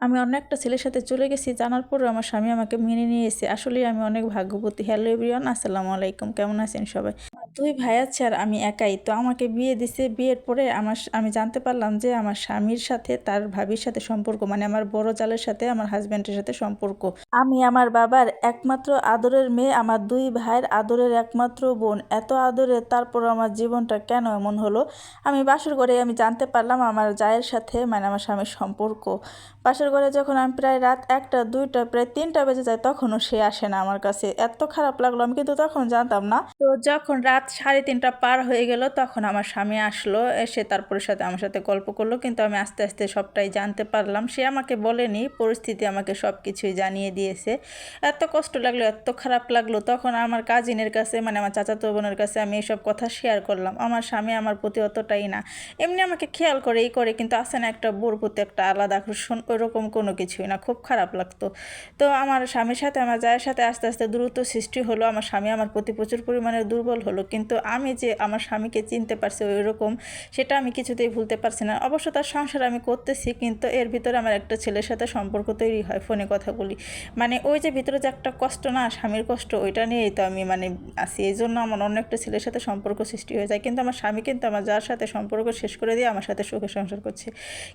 আমি অন্য একটা ছেলের সাথে চলে গেছি, জানার পরেও আমার স্বামী আমাকে মেনে নিয়েছে। আসলে আমি অনেক ভাগ্যবতী। হ্যালো এভরিওয়ান, আসসালামু আলাইকুম। কেমন আছেন সবাই? দুই ভাই আছে আর আমি একাই। তো আমাকে বিয়ে দিছে। বিয়ের পরে আমার আমি জানতে পারলাম যে আমার স্বামীর সাথে তার ভাবির সাথে সম্পর্ক মানে আমার বড় জালের সাথে আমার হাজব্যান্ডের সাথে সম্পর্ক। আমি আমার বাবার একমাত্র আদরের মেয়ে, আমার দুই ভাইয়ের আদরের একমাত্র বোন। এত আদরের তারপর আমার জীবনটা কেন এমন হলো? আমি বাসর করে আমি জানতে পারলাম আমার জায়ের সাথে মানে আমার স্বামীর সম্পর্ক। বাসর ঘরে যখন আমি প্রায় রাত একটা, দুইটা, প্রায় তিনটা বেজে যায়, তখনও সে আসে না আমার কাছে। এত খারাপ লাগল, আমি কিন্তু তখন জানতাম না। তো যখন রাত সাড়ে তিনটা পার হয়ে গেল, তখন আমার স্বামী আসলো, এসে তারপরে সাথে আমার সাথে গল্প করল, কিন্তু আমি আস্তে আস্তে সবটাই জানতে পারলাম। সে আমাকে বলেনি, পরিস্থিতি আমাকে সব কিছুই জানিয়ে দিয়েছে। এত কষ্ট লাগল, এত খারাপ লাগল, তখন আমার কাজিনের কাছে মানে আমার চাচাতো বোনের কাছে আমি এসব কথা শেয়ার করলাম। আমার স্বামী আমার প্রতি অতটাই না। এমনি আমাকে খেয়াল করে এই করে, কিন্তু আসে না একটা বোর প্রতি একটা আলাদা আকর্ষণ, ওইরকম কোনো কিছুই না, খুব খারাপ লাগতো। তো আমার স্বামীর সাথে, আমার জায়ের সাথে আস্তে আস্তে দ্রুত সৃষ্টি হলো, আমার স্বামী আমার প্রতি প্রচুর পরিমাণে দুর্বল হলো। কিন্তু আমি যে আমার স্বামীকে চিনতে পারছি ওই রকম সেটা আমি কিছুতেই ভুলতে পারছি না। অবশ্য তার সংসার আমি করতেছি, কিন্তু এর ভিতরে আমার একটা ছেলের সাথে সম্পর্ক তৈরি হয়, ফোনে কথা বলি। মানে ওই যে ভিতরে যে একটা কষ্ট না, স্বামীর কষ্ট, ওইটা নিয়েই তো আমি মানে আসি এই জন্য আমার অন্য একটা ছেলের সাথে সম্পর্ক সৃষ্টি হয়ে যায়। কিন্তু আমার স্বামী কিন্তু আমার যার সাথে সম্পর্ক শেষ করে দিয়ে আমার সাথে সুখে সংসার করছে।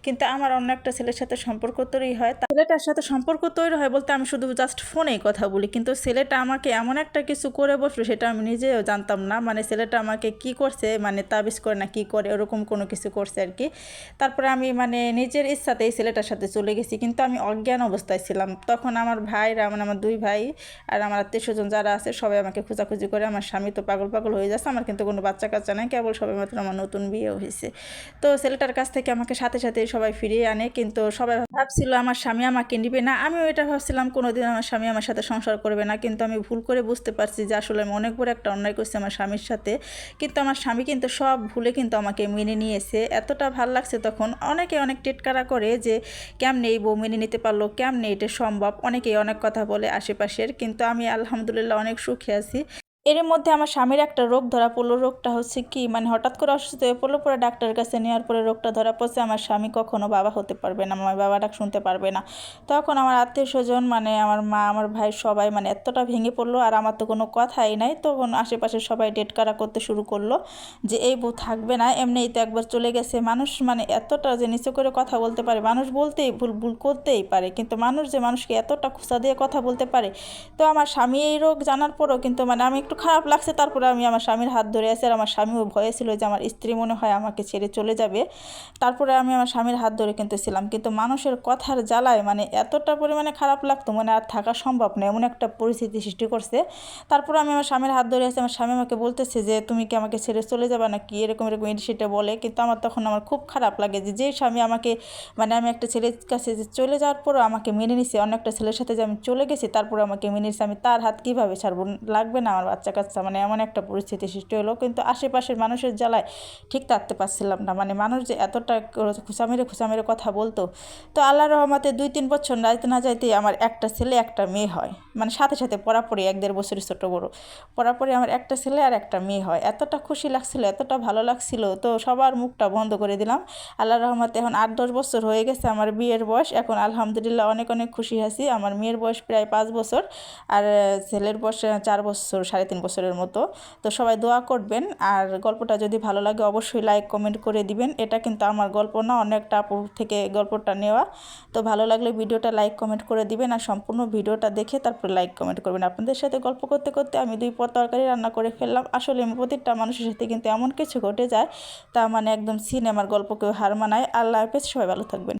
কিন্তু আমার অন্য একটা ছেলের সাথে সম্পর্ক তৈরি হয়। ছেলেটার সাথে সম্পর্ক তৈরি হয় বলতে আমি শুধু জাস্ট ফোনেই কথা বলি। কিন্তু ছেলেটা আমাকে এমন একটা কিছু করে বসল সেটা আমি নিজেও জানতাম না। মানে ছেলেটা আমাকে কি করছে মানে তাবিজ করে না কি করে, ওরকম কোনো কিছু করছে আর কি। তারপরে আমি মানে নিজের ইচ্ছাতে এই ছেলেটার সাথে চলে গেছি। কিন্তু আমি অজ্ঞান অবস্থায় ছিলাম। তখন আমার ভাইরা মানে আমার দুই ভাই আর আমার আত্মীয় স্বজন যারা আছে, সবাই আমাকে খোঁজাখুঁজি করে আমার স্বামী তো পাগল পাগল হয়ে যাচ্ছে, আমার কিন্তু কোনো বাচ্চা কাচ্চা নাই, কেবল সবাই মাত্র আমার নতুন বিয়ে হয়েছে। তো ছেলেটার কাছ থেকে আমাকে সাথে সাথে সবাই ফিরিয়ে আনে। কিন্তু সবাই ভাবছিল আমার স্বামী আমাকে নিবে না। আমিও এটা ভাবছিলাম, কোনোদিন আমার স্বামী আমার সাথে সংসার করবে না। কিন্তু আমি ভুল করে বুঝতে পারছি যে আসলে আমি অনেক বড় একটা অন্যায় করছি আমার স্বামীর সাথে। কিন্তু আমার স্বামী কিন্তু সব ভুলে কিন্তু আমাকে মেনে নিয়েছে। এতটা ভালো লাগছে তখন। অনেকে অনেক টেটকারা করে যে, কেমনে এই বউ মেনে নিতে পারল? কেমনে এটা সম্ভব? অনেকেই অনেক কথা বলে আশেপাশের। কিন্তু আমি আলহামদুলিল্লাহ অনেক সুখে আছি। এর মধ্যে আমার স্বামীর একটা রোগ ধরা পড়ল। রোগটা হচ্ছে কি মানে হঠাৎ করে অসুস্থ হয়ে পড়ল, পরে ডাক্তারের কাছে নেওয়ার পরে রোগটা ধরা পড়ছে। আমার স্বামী কখনো বাবা হতে পারবে না, আমার বাবা ডাক শুনতে পারবে না। তখন আমার আত্মীয় স্বজন মানে আমার মা, আমার ভাই সবাই মানে এতটা ভেঙে পড়ল আর আমার তো কোনো কথাই নাই। তখন আশেপাশে সবাই ডেট কারা করতে শুরু করল যে, এই বউ থাকবে না, এমনিই তো একবার চলে গেছে। মানুষ মানে এতটা যে নিচু করে কথা বলতে পারে, মানুষ বলতেই ভুল ভুল করতেই পারে। কিন্তু মানুষ যে মানুষকে এতটা খুঁচা দিয়ে কথা বলতে পারে, তো আমার স্বামী এই রোগ জানার পরও কিন্তু মানে আমি একটু খারাপ লাগছে, তারপরে আমি আমার স্বামীর হাত ধরে আছি আর আমার স্বামীও ভয়ে ছিল যে আমার স্ত্রী মনে হয় আমাকে ছেড়ে চলে যাবে। তারপরে আমি আমার স্বামীর হাত ধরে কিন্তু ছিলাম কিন্তু মানুষের কথার জ্বালায় মানে এতটা পরিমাণে খারাপ লাগতো মানে আর থাকা সম্ভব না, এমন একটা পরিস্থিতি সৃষ্টি করছে। তারপরে আমি আমার স্বামীর হাত ধরে আছি, আমার স্বামী আমাকে বলতেছে যে, তুমি কি আমাকে ছেড়ে চলে যাবে না নাকি? এরকম এরকম সেটা বলে। কিন্তু আমার তখন আমার খুব খারাপ লাগে যে যে স্বামী আমাকে মানে আমি একটা ছেলের কাছে যে চলে যাওয়ার পরও আমাকে মেনে নিছে। অন্য একটা ছেলের সাথে যে আমি চলে গেছি, তারপরে আমাকে মেনে নিছে, আমি তার হাত কীভাবে ছাড়বো? লাগবে না আমার বাচ্চা। কাচ্চা মানে এমন একটা পরিস্থিতি সৃষ্টি হলো। কিন্তু আশেপাশের মানুষের জ্বালায় ঠিক থাকতে পারছিলাম না। মানে মানুষ যে এতটা খুচা মেরে খুচা মেরে কথা বলতো, তো আল্লাহ রহমতে দুই তিন বছর যাইতে, না যাইতেই আমার একটা ছেলে, একটা মেয়ে হয়। মানে সাথে সাথে পড়াপড়ি, এক দেড় বছরের ছোটো বড়ো। পড়াপড়ি আমার একটা ছেলে আর একটা মেয়ে হয়। এতটা খুশি লাগছিল, এতটা ভালো লাগছিল, তো সবার মুখটা বন্ধ করে দিলাম। আল্লাহ রহমতে এখন আট, দশ বছর হয়ে গেছে আমার বিয়ের বয়স। এখন আলহামদুলিল্লাহ অনেক অনেক খুশি আছি। আমার মেয়ের বয়স প্রায় পাঁচ বছর, আর ছেলের বয়স চার বছর, সাড়ে তিন বছরের মতো। তো সবাই দোয়া করবেন। আর গল্পটা যদি ভালো লাগে, অবশ্যই লাইক কমেন্ট করে দিবেন। এটা কিন্তু আমার গল্প না, অনেকটা আপুর থেকে গল্পটা নেওয়া। তো ভালো লাগলে ভিডিওটা লাইক কমেন্ট করে দিবেন। আর সম্পূর্ণ ভিডিওটা দেখে তারপরে লাইক কমেন্ট করবেন। আপনাদের সাথে গল্প করতে করতে আমি দুই পদ তরকারি রান্না করে ফেললাম। আসলে প্রতিটা মানুষের সাথে কিন্তু এমন কিছু ঘটে যায়, তা মানে একদম সিনেমার গল্পকেও হার মানায়। আল্লাহ হাফেজ, সবাই ভালো থাকবেন।